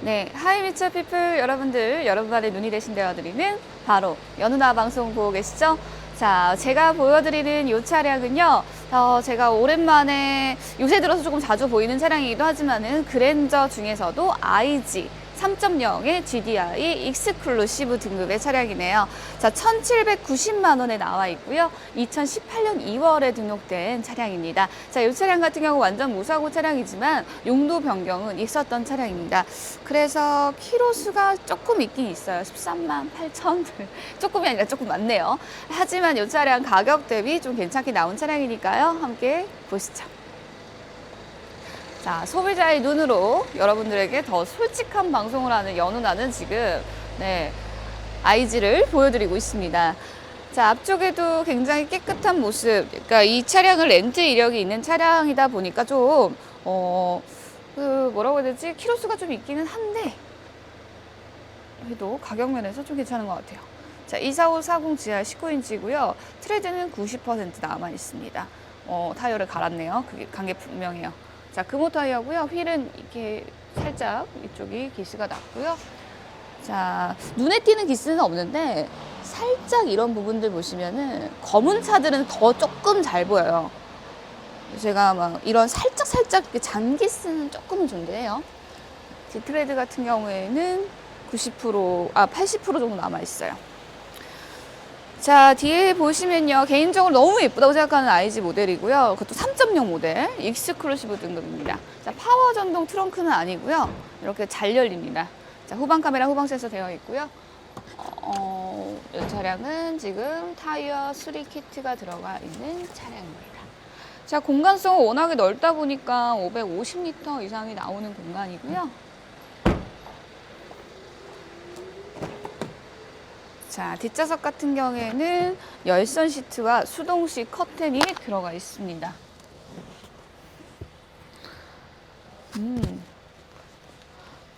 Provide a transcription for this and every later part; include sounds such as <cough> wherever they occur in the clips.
네, 하이미처 피플 여러분들, 여러분만의 눈이 대신 되어드리는 바로 연우나 방송 보고 계시죠? 자, 제가 보여드리는 이 차량은요, 어, 제가 오랜만에 요새 들어서 조금 자주 보이는 차량이기도 하지만은 그랜저 중에서도 IG 3.0의 GDI 익스클루시브 등급의 차량이네요. 자, 1,790만 원에 나와 있고요. 2018년 2월에 등록된 차량입니다. 자, 이 차량 같은 경우 완전 무사고 차량이지만 용도 변경은 있었던 차량입니다. 그래서 키로 수가 조금 있긴 있어요. 13만 8천. <laughs> 조금이 아니라 조금 많네요. 하지만 이 차량 가격 대비 좀 괜찮게 나온 차량이니까요. 함께 보시죠. 자, 소비자의 눈으로 여러분들에게 더 솔직한 방송을 하는 연우나는 지금, 네, IG를 보여드리고 있습니다. 자, 앞쪽에도 굉장히 깨끗한 모습. 그러니까 이 차량을 렌트 이력이 있는 차량이다 보니까 좀, 어, 그, 뭐라고 해야 되지? 키로수가 좀 있기는 한데, 그래도 가격 면에서 좀 괜찮은 것 같아요. 자, 24540 GR 19인치고요. 트레드는 90% 남아 있습니다. 어, 타이어를 갈았네요. 그게 관계 분명해요. 자, 금호 타이어고요. 휠은 이렇게 살짝 이쪽이 기스가 났고요. 자, 눈에 띄는 기스는 없는데 살짝 이런 부분들 보시면은 검은 차들은 더 조금 잘 보여요. 제가 막 이런 살짝 살짝 잔기스는 조금은 존재해요. 디트레드 같은 경우에는 90%, 아, 80% 정도 남아 있어요. 자, 뒤에 보시면요. 개인적으로 너무 예쁘다고 생각하는 IG 모델이고요. 그것도 3.0 모델, 익스클루시브 등급입니다. 자, 파워 전동 트렁크는 아니고요. 이렇게 잘 열립니다. 자, 후방 카메라, 후방 센서 되어 있고요. 어, 이 차량은 지금 타이어 수리 키트가 들어가 있는 차량입니다. 자, 공간성은 워낙에 넓다 보니까 550리터 이상이 나오는 공간이고요. 자, 뒷좌석 같은 경우에는 열선 시트와 수동식 커튼이 들어가 있습니다. 음.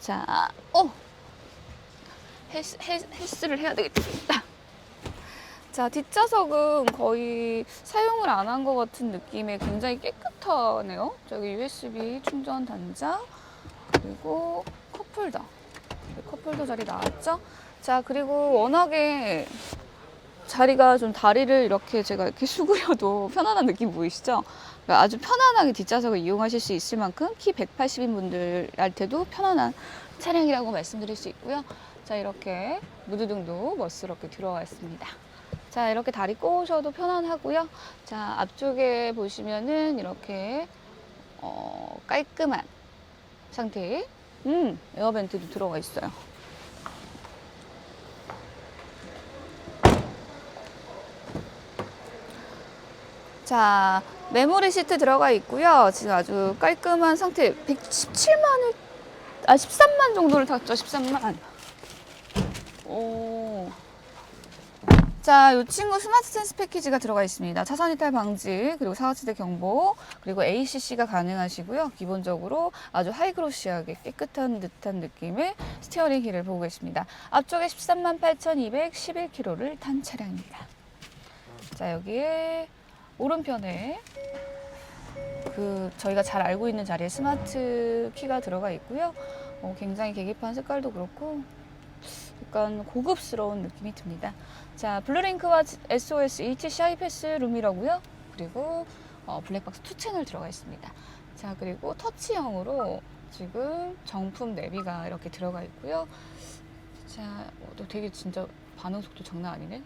자, 어! 헬스, 헬스, 헬스를 해야 되겠다. 자, 뒷좌석은 거의 사용을 안 한 것 같은 느낌의 굉장히 깨끗하네요. 저기 USB 충전 단자, 그리고 컵홀더. 컵홀더 자리 나왔죠? 자, 그리고 워낙에 자리가 좀 다리를 이렇게 제가 이렇게 수그려도 <laughs> 편안한 느낌 보이시죠? 그러니까 아주 편안하게 뒷좌석을 이용하실 수 있을 만큼 키 180인 분들한테도 편안한 차량이라고 말씀드릴 수 있고요. 자, 이렇게 무드등도 멋스럽게 들어와 있습니다. 자, 이렇게 다리 꼬셔도 편안하고요. 자, 앞쪽에 보시면은 이렇게 어, 깔끔한 상태의 음, 에어벤트도 들어가 있어요. 자, 메모리 시트 들어가 있고요. 지금 아주 깔끔한 상태. 117만을, 아, 13만 정도를 탔죠. 13만. 오. 자, 이 친구 스마트 센스 패키지가 들어가 있습니다. 차선 이탈 방지, 그리고 사각지대 경보, 그리고 ACC가 가능하시고요. 기본적으로 아주 하이그로시하게 깨끗한 듯한 느낌의 스티어링 휠을 보고 계십니다. 앞쪽에 13만 8,211km를 탄 차량입니다. 자, 여기에 오른편에 그 저희가 잘 알고 있는 자리에 스마트 키가 들어가 있고요. 어, 굉장히 계기판 색깔도 그렇고 약간 고급스러운 느낌이 듭니다. 자, 블루링크와 SOS HC 하이패스 룸이라고요. 그리고 어, 블랙박스 2 채널 들어가 있습니다. 자, 그리고 터치형으로 지금 정품 내비가 이렇게 들어가 있고요. 자, 어, 또 되게 진짜 반응 속도 장난 아니네.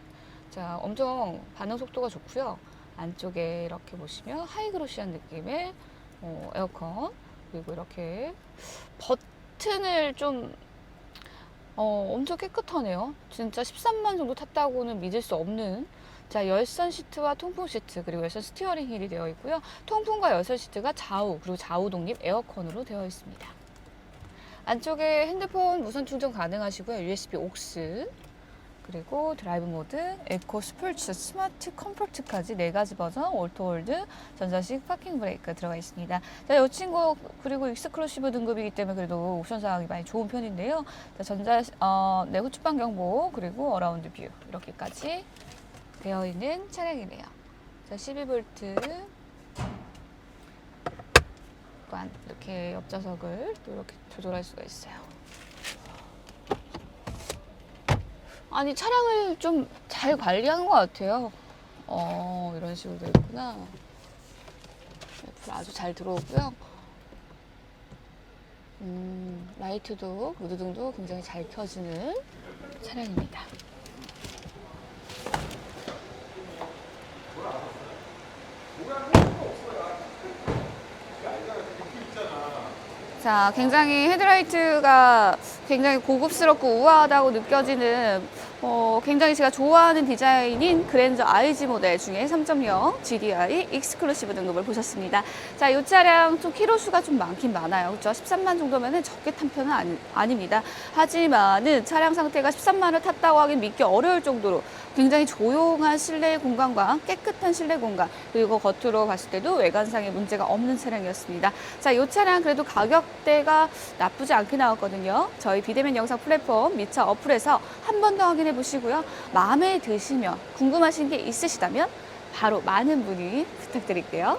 자, 엄청 반응 속도가 좋고요. 안쪽에 이렇게 보시면 하이그로시한 느낌의 어, 에어컨 그리고 이렇게 버튼을 좀 어, 엄청 깨끗하네요. 진짜 13만 정도 탔다고는 믿을 수 없는 자 열선 시트와 통풍 시트 그리고 열선 스티어링 휠이 되어 있고요. 통풍과 열선 시트가 좌우 그리고 좌우 독립 에어컨으로 되어 있습니다. 안쪽에 핸드폰 무선 충전 가능하시고요. USB 옥스 그리고 드라이브 모드, 에코 스포츠, 스마트 컴포트까지 네 가지 버전, 올토홀드, 전자식 파킹 브레이크 들어가 있습니다. 자, 이 친구 그리고 익스클루시브 등급이기 때문에 그래도 옵션 사항이 많이 좋은 편인데요. 자, 전자 어, 네, 후측방 경보 그리고 어라운드 뷰 이렇게까지 되어 있는 차량이네요. 자, 12V 또한 이렇게 옆좌석을 또 이렇게 조절할 수가 있어요. 아니 차량을 좀 잘 관리한 것 같아요. 어 이런 식으로 있구나. 아주 잘 들어오고요. 음, 라이트도 무드등도 굉장히 잘 켜지는 차량입니다. 자, 굉장히 헤드라이트가 굉장히 고급스럽고 우아하다고 느껴지는 어, 굉장히 제가 좋아하는 디자인인 그랜저 IG 모델 중에 3.0 GDI 익스클루시브 등급을 보셨습니다. 자, 이 차량 좀 키로 수가 좀 많긴 많아요. 그렇죠? 13만 정도면 적게 탄 편은 아니, 아닙니다. 하지만은 차량 상태가 13만을 탔다고 하긴 믿기 어려울 정도로 굉장히 조용한 실내 공간과 깨끗한 실내 공간 그리고 겉으로 봤을 때도 외관상에 문제가 없는 차량이었습니다. 자, 이 차량 그래도 가격대가 나쁘지 않게 나왔거든요. 저희 비대면 영상 플랫폼 미차 어플에서 한 번 더 확인해 보시고요. 마음에 드시면 궁금하신 게 있으시다면 바로 많은 문의 부탁드릴게요.